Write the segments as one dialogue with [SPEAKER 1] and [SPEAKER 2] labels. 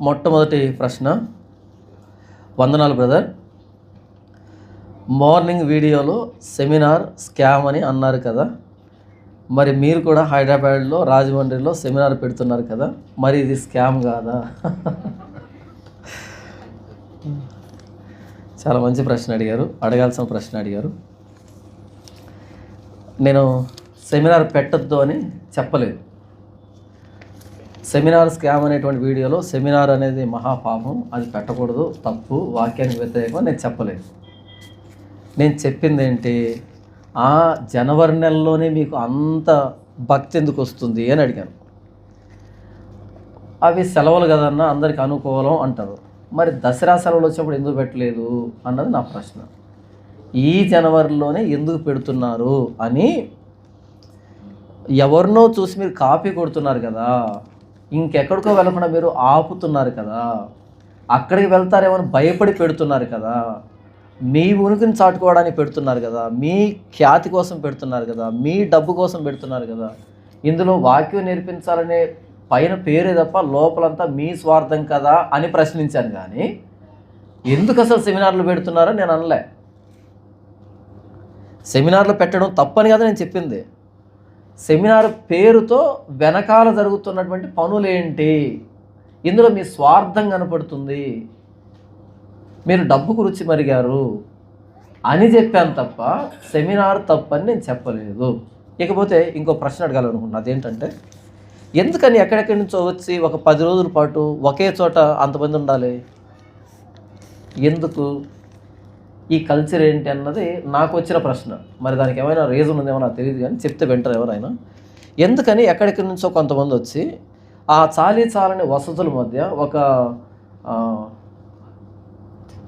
[SPEAKER 1] మొట్టమొదటి ప్రశ్న. వందనాలు బ్రదర్. మార్నింగ్ వీడియోలో సెమినార్ స్కామ్ అని అన్నారు కదా. మరి మీరు కూడా హైదరాబాద్లో రాజమండ్రిలో సెమినార్ పెడుతున్నారు కదా. మరి ఇది స్కామ్ కాదా? చాలా మంచి ప్రశ్న అడిగారు. అడగాల్సిన ప్రశ్న అడిగారు. నేను సెమినార్ పెట్టద్దు అని చెప్పలేదు. సెమినార్ స్కామ్ అనేటువంటి వీడియోలో సెమినార్ అనేది మహాపాపం. అది పెట్టకూడదు తప్పు వాక్యానికి వ్యతిరేకం నేను చెప్పలేదు. నేను చెప్పింది ఏంటి? ఆ జనవరి నెలలోనే మీకు అంత భక్తి ఎందుకు వస్తుంది అని అడిగాను. అవి సెలవులు కదన్నా అందరికి అనుకూలం అంటారు. మరి దసరా సెలవులు వచ్చినప్పుడు ఎందుకు పెట్టలేదు అన్నది నా ప్రశ్న. ఈ జనవరిలోనే ఎందుకు పెడుతున్నారు అని ఎవరినో చూసి మీరు కాపీ కొడుతున్నారు కదా. ఇంకెక్కడికో వెళ్ళకుండా మీరు ఆపుతున్నారు కదా. అక్కడికి వెళ్తారేమో భయపడి పెడుతున్నారు కదా. మీ ఉనికిని చాటుకోవడానికి పెడుతున్నారు కదా. మీ ఖ్యాతి కోసం పెడుతున్నారు కదా. మీ డబ్బు కోసం పెడుతున్నారు కదా. ఇందులో వాక్యం నేర్పించాలనే పైన పేరే తప్ప లోపలంతా మీ స్వార్థం కదా అని ప్రశ్నించాను కానీ ఎందుకు అసలు సెమినార్లు పెడుతున్నారో నేను అనలే. సెమినార్లు పెట్టడం తప్పని కదా నేను చెప్పింది. సెమినార్ పేరుతో వెనకాల జరుగుతున్నటువంటి పనులేంటి? ఇందులో మీ స్వార్థం కనపడుతుంది. మీరు డబ్బుకు రుచి మరిగారు. అని చెప్పాను తప్ప సెమినార్ తప్పని నేను చెప్పలేదు. ఇకపోతే ఇంకో ప్రశ్న అడగాలనుకున్నా అదేంటంటే ఎందుకని ఎక్కడెక్కడి నుంచో వచ్చి ఒక పది రోజుల పాటు ఒకే చోట అంతమంది ఉండాలి? ఎందుకు? ఈ కల్చర్ ఏంటి అన్నది నాకు వచ్చిన ప్రశ్న. మరి దానికి ఏమైనా రీజన్ ఉందేమో నాకు తెలియదు కానీ చెప్తే వింటారు ఎవరైనా ఎందుకని ఎక్కడికి నుంచో కొంతమంది వచ్చి ఆ చాలీ చాలని వసతుల మధ్య ఒక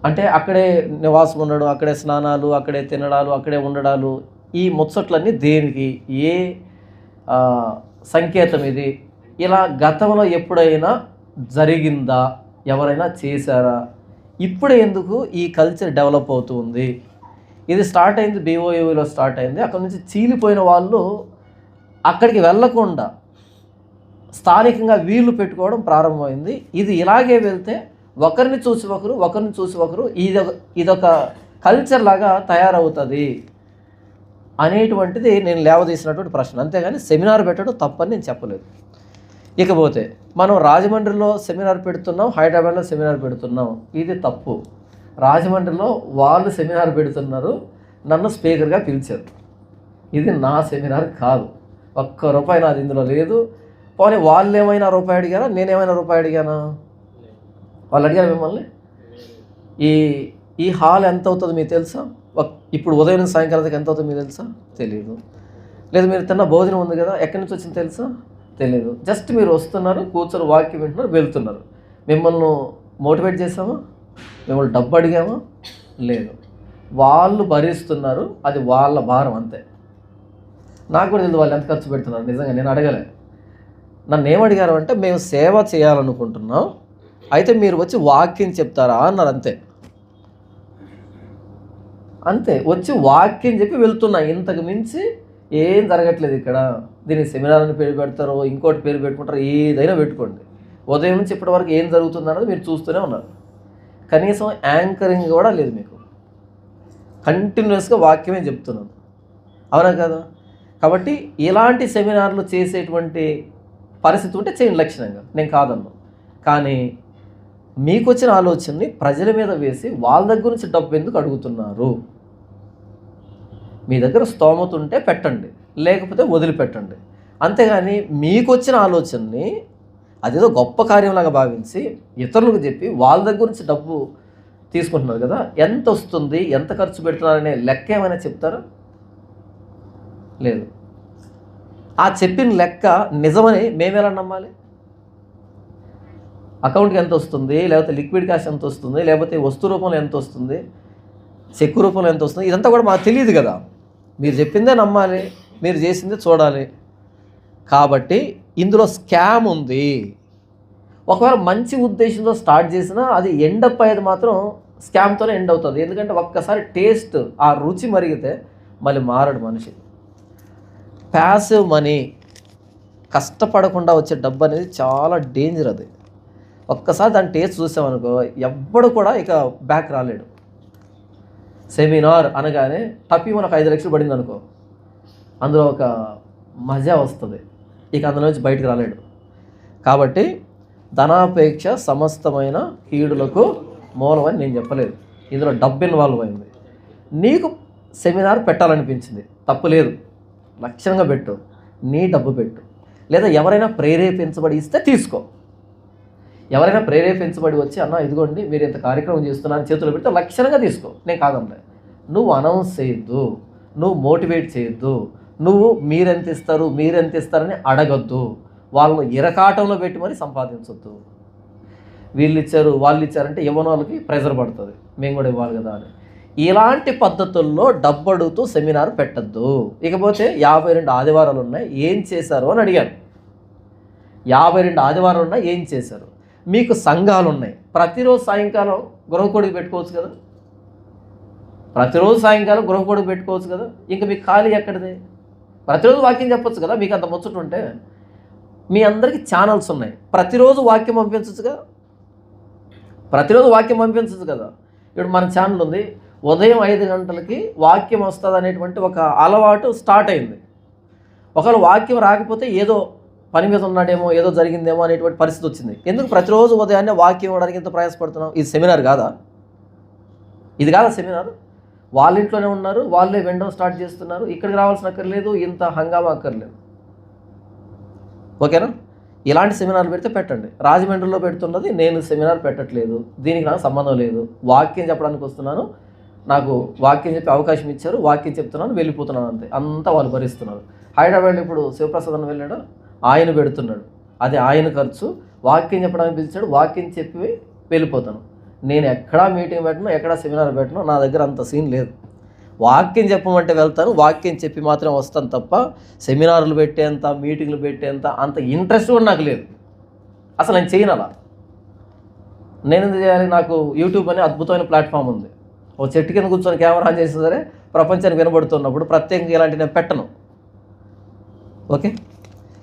[SPEAKER 1] అంటే అక్కడే నివాసం ఉండడం అక్కడే స్నానాలు అక్కడే తినడాలు అక్కడే ఉండడాలు ఈ ముచ్చట్లన్నీ దేనికి? ఏ సంకేతం ఇది? ఇలా గతంలో ఎప్పుడైనా జరిగిందా? ఎవరైనా చేశారా? ఇప్పుడే ఎందుకు ఈ కల్చర్ డెవలప్ అవుతుంది? ఇది స్టార్ట్ అయింది బీఓయూలో స్టార్ట్ అయింది. అక్కడ నుంచి చీలిపోయిన వాళ్ళు అక్కడికి వెళ్ళకుండా స్థానికంగా వీళ్ళు పెట్టుకోవడం ప్రారంభమైంది. ఇది ఇలాగే వెళ్తే ఒకరిని చూసి ఒకరు ఒకరిని చూసి ఒకరు ఇదొక ఇదొక కల్చర్ లాగా తయారవుతుంది అనేటువంటిది నేను లేవదీసినటువంటి ప్రశ్న. అంతేగాని సెమినార్ పెట్టడం తప్పని నేను చెప్పలేదు. ఇకపోతే మనం రాజమండ్రిలో సెమినార్ పెడుతున్నాం హైదరాబాద్లో సెమినార్ పెడుతున్నాం. ఇది తప్పు. రాజమండ్రిలో వాళ్ళు సెమినార్ పెడుతున్నారు నన్ను స్పీకర్గా పిలిచారు. ఇది నా సెమినార్ కాదు. ఒక్క రూపాయి నాది ఇందులో లేదు. పోనీ వాళ్ళు ఏమైనా రూపాయి అడిగారా? నేనేమైనా రూపాయి అడిగానా? వాళ్ళు అడిగారు మిమ్మల్ని? ఈ ఈ హాల్ ఎంత అవుతుంది మీకు తెలుసా? ఇప్పుడు ఉదయం సాయంకాలం ఎంత అవుతుంది మీకు తెలుసా? తెలియదు లేదు మీరు తిన్న భోజనం ఉంది కదా ఎక్కడి నుంచి వచ్చింది తెలుసా? తెలియదు జస్ట్ మీరు వస్తున్నారు కూర్చొని వాక్యం వింటున్నారు వెళ్తున్నారు. మిమ్మల్ని మోటివేట్ చేసామా మిమ్మల్ని డబ్బు అడిగామా? లేదు. వాళ్ళు భరిస్తున్నారు అది వాళ్ళ భారం అంతే. నాకు కూడా తెలియదు వాళ్ళు ఎంత ఖర్చు పెడుతున్నారు నిజంగా నేను అడగలే. నన్ను ఏమడిగారు అంటే మేము సేవ చేయాలనుకుంటున్నాం అయితే మీరు వచ్చి వాక్యం చెప్తారా అన్నారు అంతే. అంతే. వచ్చి వాక్యం చెప్పి వెళ్తున్నా. ఇంతకు మించి ఏం జరగట్లేదు ఇక్కడ. దీనికి సెమినార్ అని పేరు పెడతారో ఇంకోటి పేరు పెట్టుకుంటారో ఏదైనా పెట్టుకోండి. ఉదయం నుంచి ఇప్పటి వరకు ఏం జరుగుతుంది అన్నది మీరు చూస్తూనే ఉన్నారు. కనీసం యాంకరింగ్ కూడా లేదు మీకు. కంటిన్యూస్గా వాక్యమే చెప్తున్నాను అవునా కదా? కాబట్టి ఇలాంటి సెమినార్లు చేసేటువంటి పరిస్థితి ఉంటే చేయండి లక్షణంగా. నేను కాదన్నా. కానీ మీకు వచ్చిన ఆలోచనని ప్రజల మీద వేసి వాళ్ళ దగ్గర నుంచి డబ్బు ఎందుకు అడుగుతున్నారు? మీ దగ్గర స్తోమత ఉంటే పెట్టండి. లేకపోతే వదిలిపెట్టండి. అంతేగాని మీకు వచ్చిన ఆలోచనని అదేదో గొప్ప కార్యంలాగా భావించి ఇతరులకు చెప్పి వాళ్ళ దగ్గర నుంచి డబ్బు తీసుకుంటున్నారు కదా ఎంత వస్తుంది ఎంత ఖర్చు పెడుతున్నారనే లెక్క ఏమైనా చెప్తారా? లేదు. ఆ చెప్పిన లెక్క నిజమని మేమెలా నమ్మాలి? అకౌంట్కి ఎంత వస్తుంది లేకపోతే లిక్విడ్ క్యాష్ ఎంత వస్తుంది లేకపోతే వస్తు రూపంలో ఎంత వస్తుంది చెక్కు రూపంలో ఎంత వస్తుంది ఇదంతా కూడా మాకు తెలియదు కదా. మీరు చెప్పిందే నమ్మాలి. మీరు చేసింది చూడాలి. కాబట్టి ఇందులో స్కామ్ ఉంది. ఒకవేళ మంచి ఉద్దేశంతో స్టార్ట్ చేసినా అది ఎండ్ అప్ అయ్యేది మాత్రం స్కామ్తోనే ఎండ్ అవుతుంది. ఎందుకంటే ఒక్కసారి టేస్ట్ ఆ రుచి మరిగితే మళ్ళీ మారడు మనిషి. ప్యాసివ్ మనీ కష్టపడకుండా వచ్చే డబ్బు అనేది చాలా డేంజర్ అది. ఒక్కసారి దాని టేస్ట్ చూసామనుకో ఎవ్వడు కూడా ఇక బ్యాక్ రాలేడు. సెమినార్ అనగానే తప్పి మనకు ఐదు లక్షలు పడింది అనుకో అందులో ఒక మజా వస్తుంది. ఇక అందులోంచి బయటకు రాలేడు. కాబట్టి ధనాపేక్ష సమస్తమైన కీడులకు మూలమని నేను చెప్పలేదు. ఇందులో డబ్బు ఇన్వాల్వ్ అయింది. నీకు సెమినార్ పెట్టాలనిపించింది. తప్పు లేదు. లక్ష్యంగా పెట్టు. నీ డబ్బు పెట్టు. లేదా ఎవరైనా ప్రేరేపించబడి ఇస్తే తీసుకో. ఎవరైనా ప్రేరేపించబడి వచ్చి అన్న ఇదిగోండి మీరు ఇంత కార్యక్రమం చేస్తున్నారని చేతులు పెడితే లక్షణంగా తీసుకో. నేను కాదమ్మా నువ్వు అనౌన్స్ చేయొద్దు. నువ్వు మోటివేట్ చేయొద్దు. నువ్వు మీరెంత ఇస్తారు మీరెంత ఇస్తారని అడగద్దు. వాళ్ళను ఇరకాటంలో పెట్టి మరి సంపాదించొద్దు. వీళ్ళు ఇచ్చారు వాళ్ళు ఇచ్చారంటే ఇవ్వని వాళ్ళకి ప్రెజర్ పడుతుంది. మేము కూడా ఇవ్వాలి కదా అని. ఇలాంటి పద్ధతుల్లో డబ్బు అడుగుతూ సెమినార్ పెట్టద్దు. ఇకపోతే యాభై రెండు ఆదివారాలు ఉన్నాయి ఏం చేశారు అని అడిగాను యాభై రెండు ఆదివారాలు ఉన్నాయి ఏం చేశారు? మీకు సంఘాలు ఉన్నాయి. ప్రతిరోజు సాయంకాలం గృహకోడికి పెట్టుకోవచ్చు కదా? ప్రతిరోజు సాయంకాలం గృహకోడికి పెట్టుకోవచ్చు కదా? ఇంకా మీకు ఖాళీ ఎక్కడిది? ప్రతిరోజు వాక్యం చెప్పొచ్చు కదా మీకు అంత ముచ్చట ఉంటే మీ అందరికీ ఛానల్స్ ఉన్నాయి. ప్రతిరోజు వాక్యం పంపించచ్చు కదా ప్రతిరోజు వాక్యం పంపించచ్చు కదా. ఇప్పుడు మన ఛానల్ ఉంది. ఉదయం ఐదు గంటలకి వాక్యం వస్తుంది అనేటువంటి ఒక అలవాటు స్టార్ట్ అయింది. ఒకవేళ వాక్యం రాకపోతే ఏదో పని మీద ఉన్నాడేమో ఏదో జరిగిందేమో అనేటువంటి పరిస్థితి వచ్చింది. ఎందుకు ప్రతిరోజు ఉదయాన్నే వాక్యం ఇవ్వడానికి ఎంత ప్రయాసపడుతున్నాం ఇది సెమినార్ కాదా? ఇది కాదా సెమినార్ వాళ్ళ ఇంట్లోనే ఉన్నారు వాళ్ళే వినడం స్టార్ట్ చేస్తున్నారు. ఇక్కడికి రావాల్సిన అక్కర్లేదు ఇంత హంగామా అక్కర్లేదు. ఓకేనా? ఇలాంటి సెమినార్లు పెడితే పెట్టండి. రాజమండ్రిలో పెడుతున్నది నేను సెమినార్ పెట్టట్లేదు దీనికి నాకు సంబంధం లేదు. వాక్యం చెప్పడానికి వస్తున్నాను. నాకు వాక్యం చెప్పే అవకాశం ఇచ్చారు వాక్యం చెప్తున్నాను వెళ్ళిపోతున్నాను అంతే. అంతా వాళ్ళు భరిస్తున్నారు. హైదరాబాద్లో ఇప్పుడు శివప్రసాద్ అని వెళ్ళాడు? ఆయన పెడుతున్నాడు. అది ఆయన ఖర్చు. వాక్యం చెప్పడానికి పిలిచాడు వాక్యం చెప్పి వెళ్ళిపోతాను. నేను ఎక్కడా మీటింగ్ పెట్టను ఎక్కడా సెమినార్ పెట్టను నా దగ్గర అంత సీన్ లేదు. వాక్యం చెప్పమంటే వెళ్తాను వాక్యం చెప్పి మాత్రం వస్తాను తప్ప సెమినార్లు పెట్టేంత మీటింగ్లు పెట్టేంత అంత ఇంట్రెస్ట్ కూడా నాకు లేదు. అసలు నేను చేయను అలా. నేను ఎందుకు చేయాలి? నాకు యూట్యూబ్ అనే అద్భుతమైన ప్లాట్ఫామ్ ఉంది. ఓ చెట్టు కింద కూర్చొని కెమెరా ఆన్ చేసినా సరే ప్రపంచానికి వినబడుతున్నప్పుడు ప్రత్యేకంగా ఇలాంటి నేను పెట్టను. ఓకే?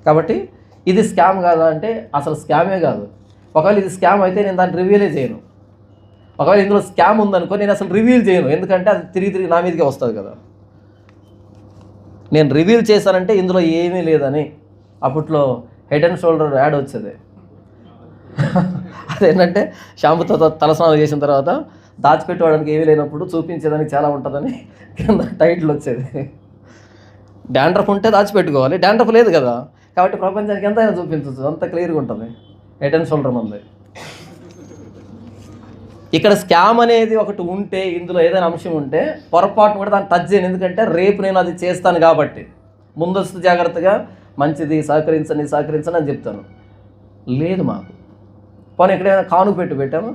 [SPEAKER 1] కాబట్టి ఇది స్కామ్ కాదా అంటే అసలు స్కామే కాదు. ఒకవేళ ఇది స్కామ్ అయితే నేను దాన్ని రివీలే చేయను. ఒకవేళ ఇందులో స్కామ్ ఉందనుకో నేను అసలు రివీల్ చేయను. ఎందుకంటే అది తిరిగి తిరిగి నా మీదకే వస్తుంది కదా. నేను రివీల్ చేశానంటే ఇందులో ఏమీ లేదని అప్పట్లో హెడ్ అండ్ షోల్డర్ యాడ్ వచ్చేది. అదేంటంటే షాంపుతో తలస్నానం చేసిన తర్వాత దాచిపెట్టుకోవడానికి ఏమీ లేనప్పుడు చూపించేదానికి చాలా ఉంటుందని కింద టైటిల్ వచ్చేది. డాండ్రఫ్ ఉంటే దాచిపెట్టుకోవాలి. డాండ్రఫ్ లేదు కదా. కాబట్టి ప్రపంచానికి ఎంతైనా చూపించవచ్చు అంత క్లియర్గా ఉంటుంది. హెడ్ అండ్ షోల్డర్ మంది. ఇక్కడ స్కామ్ అనేది ఒకటి ఉంటే ఇందులో ఏదైనా అంశం ఉంటే పొరపాటు కూడా దాన్ని టచ్ చేయను. ఎందుకంటే రేపు నేను అది చేస్తాను కాబట్టి. ముందస్తు జాగ్రత్తగా మంచిది సహకరించండి సహకరించండి అని చెప్తాను. లేదు మాకు. పోనీ ఎక్కడైనా కానుక పెట్టి పెట్టాము?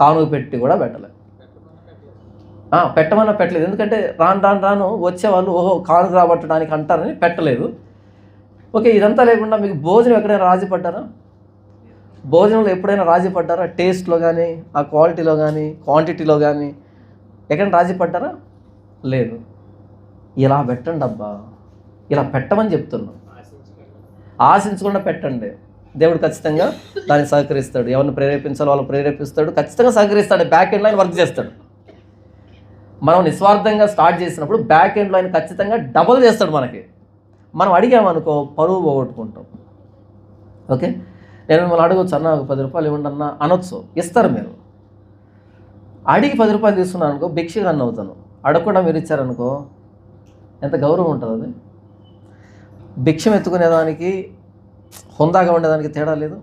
[SPEAKER 1] కానుక పెట్టి కూడా పెట్టలే. పెట్టమన్నా పెట్టలేదు. ఎందుకంటే రాను రాను రాను వచ్చేవాళ్ళు ఓహో కానుక రాబట్టడానికి అంటారని పెట్టలేదు. ఓకే ఇదంతా లేకుండా మీకు భోజనం ఎక్కడైనా రాజీ పడ్డారా? భోజనంలో ఎప్పుడైనా రాజీ పడ్డారా? టేస్ట్లో కానీ ఆ క్వాలిటీలో కానీ క్వాంటిటీలో కానీ ఎక్కడైనా రాజీ పడ్డారా? లేదు. ఇలా పెట్టండి అబ్బా. ఇలా పెట్టమని చెప్తున్నాం. ఆశించకుండా పెట్టండి. దేవుడు ఖచ్చితంగా దాన్ని సహకరిస్తాడు. ఎవరిని ప్రేరేపించాలో వాళ్ళు ప్రేరేపిస్తాడు. ఖచ్చితంగా సహకరిస్తాడు. బ్యాక్ ఎండ్లో ఆయన వర్క్ చేస్తాడు. మనం నిస్వార్థంగా స్టార్ట్ చేసినప్పుడు బ్యాక్ ఎండ్లో ఆయన ఖచ్చితంగా డబుల్ చేస్తాడు మనకి. మనం అడిగామనుకో పరువు పోగొట్టుకుంటాం. ఓకే? నేను మిమ్మల్ని అడగొచ్చు అన్న ఒక పది రూపాయలు ఇవ్వండి అన్న అనొచ్చు. ఇస్తారు మీరు. అడిగి పది రూపాయలు తీసుకున్నాను అనుకో భిక్షగా అన్న అవుతాను. అడగకుండా మీరు ఇచ్చారనుకో ఎంత గౌరవం ఉంటుంది అది? భిక్షం ఎత్తుకునేదానికి హుందాగా ఉండేదానికి తేడా లేదు.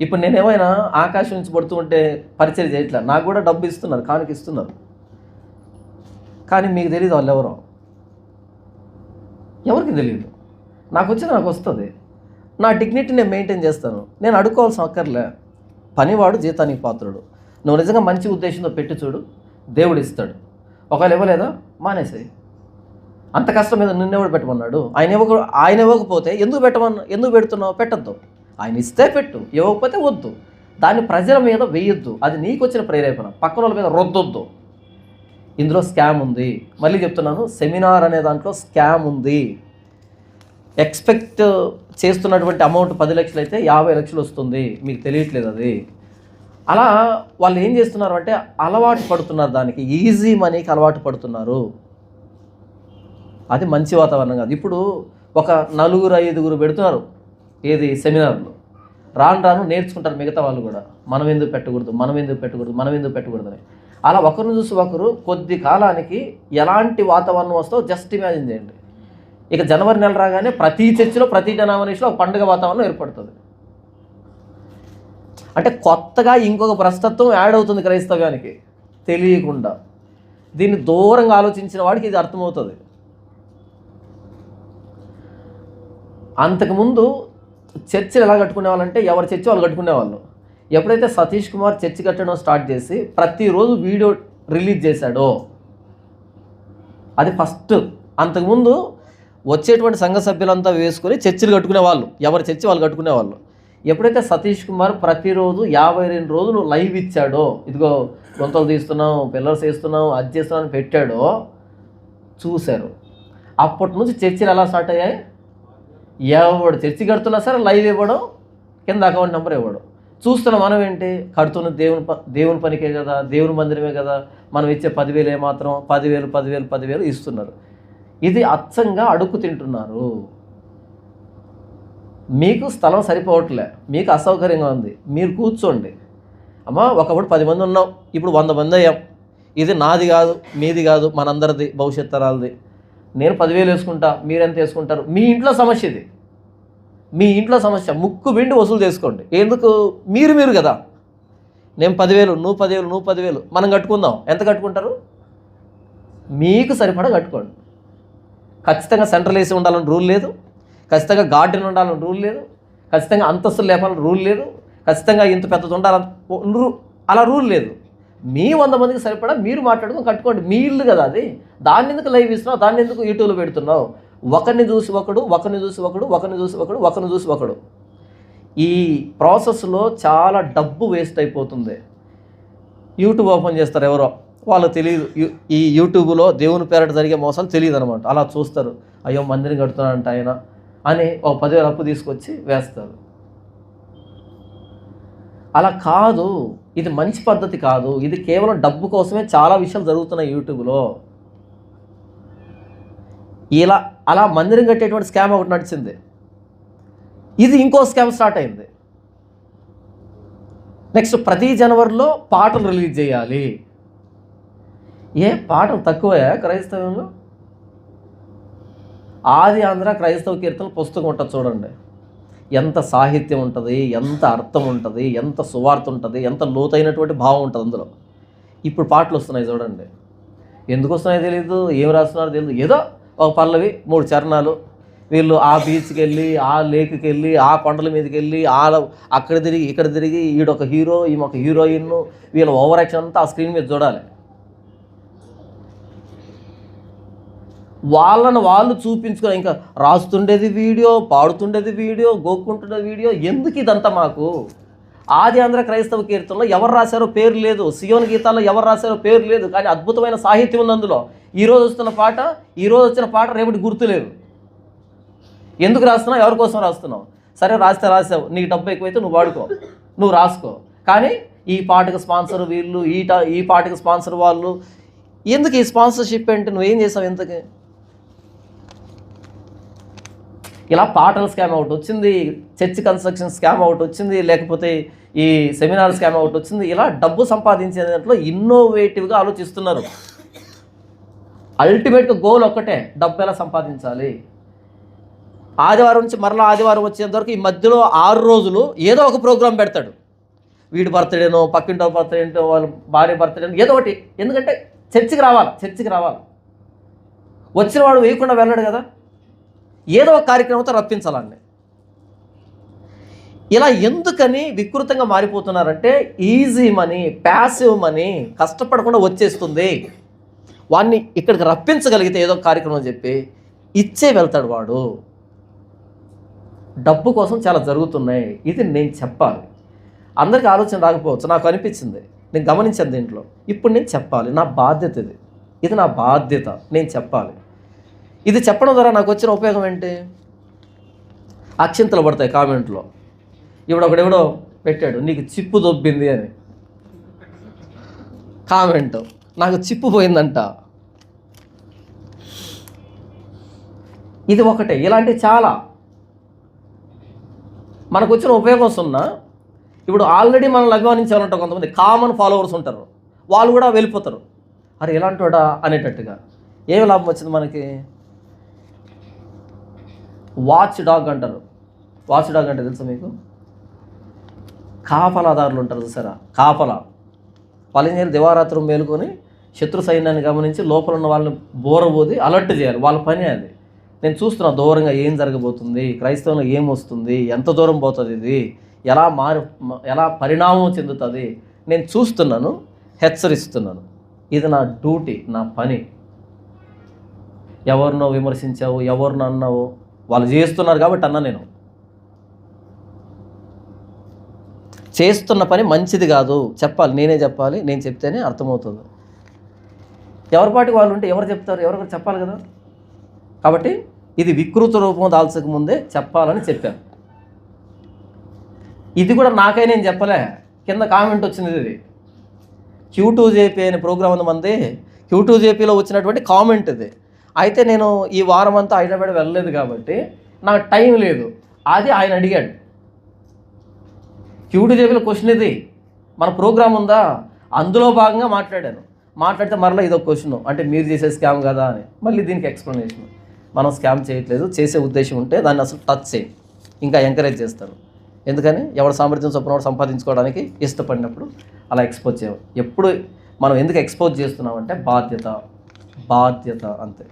[SPEAKER 1] ఇప్పుడు నేను ఏమైనా ఆకాశం నుంచి పడుతూ ఉంటే పరిచయం చేయట్లే? నాకు కూడా డబ్బు ఇస్తున్నారు కానుక ఇస్తున్నారు. కానీ మీకు తెలియదు వాళ్ళు ఎవరో. ఎవరికి తెలియదు నాకు వచ్చింది నాకు వస్తుంది. నా డిగ్నిటీ నేను మెయింటైన్ చేస్తాను. నేను అడుక్కోవాల్సిన అక్కర్లే. పనివాడు జీతానికి పాత్రుడు. నువ్వు నిజంగా మంచి ఉద్దేశంతో పెట్టి చూడు దేవుడు ఇస్తాడు. ఒకవేళ ఇవ్వలేదా? మానేసాయి. అంత కష్టం మీద నిన్నెవడు పెట్టమన్నాడు? ఆయన ఇవ్వక ఆయన ఇవ్వకపోతే ఎందుకు పెట్టమన్నా ఎందుకు పెడుతున్నావు? పెట్టద్దు. ఆయన ఇస్తే పెట్టు ఇవ్వకపోతే వద్దు. దాన్ని ప్రజల మీద వేయొద్దు. అది నీకు వచ్చిన ప్రేరేపణ. పక్కన వాళ్ళ మీద రొద్దొద్దు. ఇందులో స్కామ్ ఉంది. మళ్ళీ చెప్తున్నాను సెమినార్ అనే దాంట్లో స్కామ్ ఉంది. ఎక్స్పెక్ట్ చేస్తున్నటువంటి అమౌంట్ పది లక్షలు అయితే యాభై లక్షలు వస్తుంది. మీకు తెలియట్లేదు అది. అలా వాళ్ళు ఏం చేస్తున్నారు అంటే అలవాటు పడుతున్నారు దానికి. ఈజీ మనీకి అలవాటు పడుతున్నారు. అది మంచి వాతావరణం కాదు. ఇప్పుడు ఒక నలుగురు ఐదుగురు పెడుతున్నారు ఏది? సెమినార్లు. రాను రాను నేర్చుకుంటారు మిగతా వాళ్ళు కూడా. మనం ఎందుకు పెట్టకూడదు? మనం ఎందుకు పెట్టకూడదు? మనం ఎందుకు పెట్టకూడదు అని. అలా ఒకరిని చూసి ఒకరు కొద్ది కాలానికి ఎలాంటి వాతావరణం వస్తుందో జస్ట్ ఇమాజిన్ చేయండి. ఇక జనవరి నెల రాగానే ప్రతి చర్చిలో ప్రతి డెనామినేషన్లో ఒక పండుగ వాతావరణం ఏర్పడుతుంది. అంటే కొత్తగా ఇంకొక ప్రస్తత్వం యాడ్ అవుతుంది క్రైస్తవ్యానికి. తెలియకుండా. దీన్ని దూరంగా ఆలోచించిన వాడికి ఇది అర్థమవుతుంది. అంతకుముందు చర్చిలు ఎలా కట్టుకునే వాళ్ళంటే ఎవరి చర్చి వాళ్ళు కట్టుకునేవాళ్ళు. ఎప్పుడైతే సతీష్ కుమార్ చర్చి కట్టడం స్టార్ట్ చేసి ప్రతిరోజు వీడియో రిలీజ్ చేశాడో అది ఫస్ట్. అంతకుముందు వచ్చేటువంటి సంఘ సభ్యులంతా వేసుకొని చర్చిలు కట్టుకునే వాళ్ళు ఎవరి చర్చి వాళ్ళు కట్టుకునే వాళ్ళు ఎప్పుడైతే సతీష్ కుమార్ ప్రతిరోజు యాభై రెండు రోజులు లైవ్ ఇచ్చాడో ఇదిగో గొంతలు తీస్తున్నాం పిల్లర్స్ వేస్తున్నాం అది చేస్తున్నాం అని పెట్టాడో చూశారు. అప్పటి నుంచి చర్చిలు ఎలా స్టార్ట్ అయ్యాయి? ఎవడు చర్చి కడుతున్నా సరే లైవ్ ఇవ్వడం కింద అకౌంట్ నెంబర్ ఇవ్వడం. చూస్తున్న మనం ఏంటి? కడుతున్న దేవుని ప దేవుని పనికే కదా దేవుని మందిరమే కదా మనం ఇచ్చే పదివేలు ఏమాత్రం పదివేలు పదివేలు పదివేలు ఇస్తున్నారు. ఇది అచ్చంగా అడుక్కు తింటున్నారు. మీకు స్థలం సరిపోవట్లే. మీకు అసౌకర్యంగా ఉంది. మీరు కూర్చోండి. అమ్మా ఒకప్పుడు పది మంది ఉన్నాం. ఇప్పుడు వంద మంది అయ్యాం. ఇది నాది కాదు మీది కాదు మనందరిది భవిష్యత్ తరాలది. నేను పదివేలు వేసుకుంటా మీరెంత వేసుకుంటారు? మీ ఇంట్లో సమస్య ఇది. మీ ఇంట్లో సమస్య. ముక్కు పిండి వసూలు చేసుకోండి. ఎందుకు? మీరు మీరు కదా. నేను పదివేలు నువ్వు పదివేలు నువ్వు పదివేలు. మనం కట్టుకుందాం. ఎంత కట్టుకుంటారు? మీకు సరిపడా కట్టుకోండి. ఖచ్చితంగా సెంట్రల్ ఏసీ ఉండాలని రూల్ లేదు. ఖచ్చితంగా గార్డెన్ ఉండాలని రూల్ లేదు. ఖచ్చితంగా అంతస్తులు లేపాలని రూల్ లేదు. ఖచ్చితంగా ఇంత పెద్దది ఉండాలని అలా రూల్ లేదు. మీ వంద మందికి సరిపడా మీరు మాట్లాడుకుని కట్టుకోండి. మీ ఇల్లు కదా అది. దాన్ని ఎందుకు లైవ్ ఇస్తున్నావు? దాన్ని ఎందుకు యూట్యూబ్లో పెడుతున్నావు? ఒకరిని చూసి ఒకడు ఒకరిని చూసి ఒకడు ఒకరిని చూసి ఒకడు ఒకరిని చూసి ఒకడు. ఈ ప్రాసెస్లో చాలా డబ్బు వేస్ట్ అయిపోతుంది. యూట్యూబ్ ఓపెన్ చేస్తారు ఎవరో. వాళ్ళకి తెలియదు. ఈ యూట్యూబ్లో దేవుని పేరట జరిగే మోసాలు తెలియదు అనమాట అలా చూస్తారు. అయ్యో మందిని కడుతున్నాడంట ఆయన అని ఒక పదివేలు అప్పు తీసుకొచ్చి వేస్తారు. అలా కాదు. ఇది మంచి పద్ధతి కాదు. ఇది కేవలం డబ్బు కోసమే చాలా విషయాలు జరుగుతున్నాయి యూట్యూబ్లో. ఇలా అలా మందిరం కట్టేటువంటి స్కామ్ ఒకటి నడిచింది. ఇది ఇంకో స్కామ్ స్టార్ట్ అయింది. నెక్స్ట్ ప్రతి జనవరిలో పాటలు రిలీజ్ చేయాలి. ఏ పాటలు తక్కువయా క్రైస్తవంలో? ఆది ఆంధ్ర క్రైస్తవ కీర్తన పుస్తకం ఉంటుంది చూడండి. ఎంత సాహిత్యం ఉంటుంది ఎంత అర్థం ఉంటుంది ఎంత సువార్త ఉంటుంది ఎంత లోతైనటువంటి భావం ఉంటుంది అందులో. ఇప్పుడు పాటలు వస్తున్నాయి చూడండి. ఎందుకు వస్తున్నాయో తెలియదు ఏం రాస్తున్నారో తెలియదు ఏదో ఒక పల్లవి మూడు చరణాలు. వీళ్ళు ఆ బీచ్కి వెళ్ళి ఆ లేక్కి వెళ్ళి ఆ కొండల మీదకి వెళ్ళి ఆ అక్కడ తిరిగి ఇక్కడ తిరిగి ఈడొక హీరో ఈమె ఒక హీరోయిన్ వీళ్ళ ఓవర్ యాక్షన్ అంతా ఆ స్క్రీన్ మీద చూడాలి. వాళ్ళని వాళ్ళు చూపించుకొని ఇంకా రాస్తుండేది వీడియో పాడుతుండేది వీడియో గోక్కుంటుండేది వీడియో. ఎందుకు ఇదంతా మాకు? ఆది ఆంధ్ర క్రైస్తవ కీర్తనలో ఎవరు రాశారో పేరు లేదు. సియోన్ గీతాల్లో ఎవరు రాశారో పేరు లేదు. కానీ అద్భుతమైన సాహిత్యం ఉంది అందులో. ఈరోజు వస్తున్న పాట ఈరోజు వచ్చిన పాట రేపటి గుర్తులేదు ఎందుకు రాస్తున్నావు? ఎవరి కోసం రాస్తున్నావు? సరే రాస్తే రాసావు. నీకు డబ్బు ఎక్కువైతే నువ్వు వాడుకో. నువ్వు రాసుకో. కానీ ఈ పాటకు స్పాన్సర్ వీళ్ళు ఈ ఈ పాటకు స్పాన్సర్ వాళ్ళు. ఎందుకు ఈ స్పాన్సర్షిప్ అంటే నువ్వేం చేసావు ఎందుకు ఇలా పాటల స్కామ్ ఒకటి వచ్చింది చర్చ్ కన్స్ట్రక్షన్ స్కామ్ ఒకటి వచ్చింది లేకపోతే ఈ సెమినార్ స్కామ్ ఒకటి వచ్చింది ఇలా డబ్బు సంపాదించే దాంట్లో ఇన్నోవేటివ్గా ఆలోచిస్తున్నారు. అల్టిమేట్గా గోల్ ఒక్కటే డబ్బు ఎలా సంపాదించాలి? ఆదివారం నుంచి మరలా ఆదివారం వచ్చేంత వరకు ఈ మధ్యలో ఆరు రోజులు ఏదో ఒక ప్రోగ్రాం పెడతాడు. వీడి బర్త్డేనో పక్కింటో బర్త్డేనో వాళ్ళ భార్య బర్త్డేనో ఏదో ఒకటి. ఎందుకంటే చర్చికి రావాలి చర్చికి రావాలి. వచ్చిన వాడు వేయకుండా వెళ్ళాడు కదా. ఏదో ఒక కార్యక్రమంతో రప్పించాలండి. ఇలా ఎందుకని వికృతంగా మారిపోతున్నారంటే ఈజీ మనీ ప్యాసివ్ మనీ కష్టపడకుండా వచ్చేస్తుంది. వాడిని ఇక్కడికి రప్పించగలిగితే ఏదో ఒక కార్యక్రమం చెప్పి ఇచ్చే వెళ్తాడు వాడు. డబ్బు కోసం చాలా జరుగుతున్నాయి. ఇది నేను చెప్పాలి. అందరికీ ఆలోచన రాకపోవచ్చు. నాకు అనిపించింది. నేను గమనించాను దీంట్లో. ఇప్పుడు నేను చెప్పాలి. నా బాధ్యత ఇది. ఇది నా బాధ్యత. నేను చెప్పాలి. ఇది చెప్పడం ద్వారా నాకు వచ్చిన ఉపయోగం ఏంటి? అక్షింతలు పడతాయి కామెంట్లో. ఇప్పుడు ఒకడెవడో పెట్టాడు నీకు చిప్పు దొబ్బింది అని. కామెంట్ నాకు చిప్పు పోయిందంట. ఇది ఒకటే ఇలాంటివి చాలా. మనకు వచ్చిన ఉపయోగం సున్నా ఇప్పుడు ఆల్రెడీ మనల్ని అభిమానించాలంటే కొంతమంది కామన్ ఫాలోవర్స్ ఉంటారు. వాళ్ళు కూడా వెళ్ళిపోతారు. అరే ఎలాంటి వాడా అనేటట్టుగా. ఏమి లాభం వచ్చింది మనకి? వాచ్ డాగ్ అంటారు. వాచ్ డాగ్ అంటే తెలుసా మీకు? కాపలాదారులు ఉంటారు చూసారా? కాపలా. వాళ్ళు ఏం చేయాలి దివారాత్రం మేలుకొని శత్రు సైన్యాన్ని గమనించి లోపల ఉన్న వాళ్ళని బోరబోది అలర్ట్ చేయాలి వాళ్ళ పని అది. నేను చూస్తున్నా దూరంగా ఏం జరగబోతుంది క్రైస్తవంలో ఏం వస్తుంది ఎంత దూరం పోతుంది ఇది ఎలా మారి ఎలా పరిణామం చెందుతుంది నేను చూస్తున్నాను హెచ్చరిస్తున్నాను. ఇది నా డ్యూటీ నా పని. ఎవరినో విమర్శించావు ఎవరినో అన్నావు వాళ్ళు చేస్తున్నారు కాబట్టి అన్నా నేను. చేస్తున్న పని మంచిది కాదు. చెప్పాలి నేనే చెప్పాలి నేను చెప్తేనే అర్థమవుతుంది. ఎవరి పాటికి వాళ్ళు ఉంటే ఎవరు చెప్తారు? ఎవరు చెప్పాలి కదా. కాబట్టి ఇది వికృత రూపం దాల్చక ముందే చెప్పాలని చెప్పాను. ఇది కూడా నాకై నేను చెప్పలే. కింద కామెంట్ వచ్చింది ఇది. క్యూ టూ జేపీ అనే ప్రోగ్రామ్ ఉంది మంది. క్యూ టూ జేపీలో వచ్చినటువంటి కామెంట్ ఇది. అయితే నేను ఈ వారం అంతా హైదరాబాద్ వెళ్ళలేదు కాబట్టి నాకు టైం లేదు. అది ఆయన అడిగాడు. క్యూ టూ క్వశ్చన్ ఇది. మన ప్రోగ్రామ్ ఉందా? అందులో భాగంగా మాట్లాడాను. మాట్లాడితే మరలా ఇదో క్వశ్చన్. అంటే మీరు చేసే స్కామ్ కదా అని. మళ్ళీ దీనికి ఎక్స్ప్లెనేషన్ మనం స్కామ్ చేయట్లేదు. చేసే ఉద్దేశం ఉంటే దాన్ని అసలు టచ్ చేయి. ఇంకా ఎంకరేజ్ చేస్తాను ఎందుకని? ఎవడు సామర్థ్యం చొప్పున సంపాదించుకోవడానికి ఇష్టపడినప్పుడు అలా ఎక్స్పోజ్ చేయవు ఎప్పుడు మనం ఎందుకు ఎక్స్పోజ్ చేస్తున్నామంటే బాధ్యత. బాధ్యత అంతే.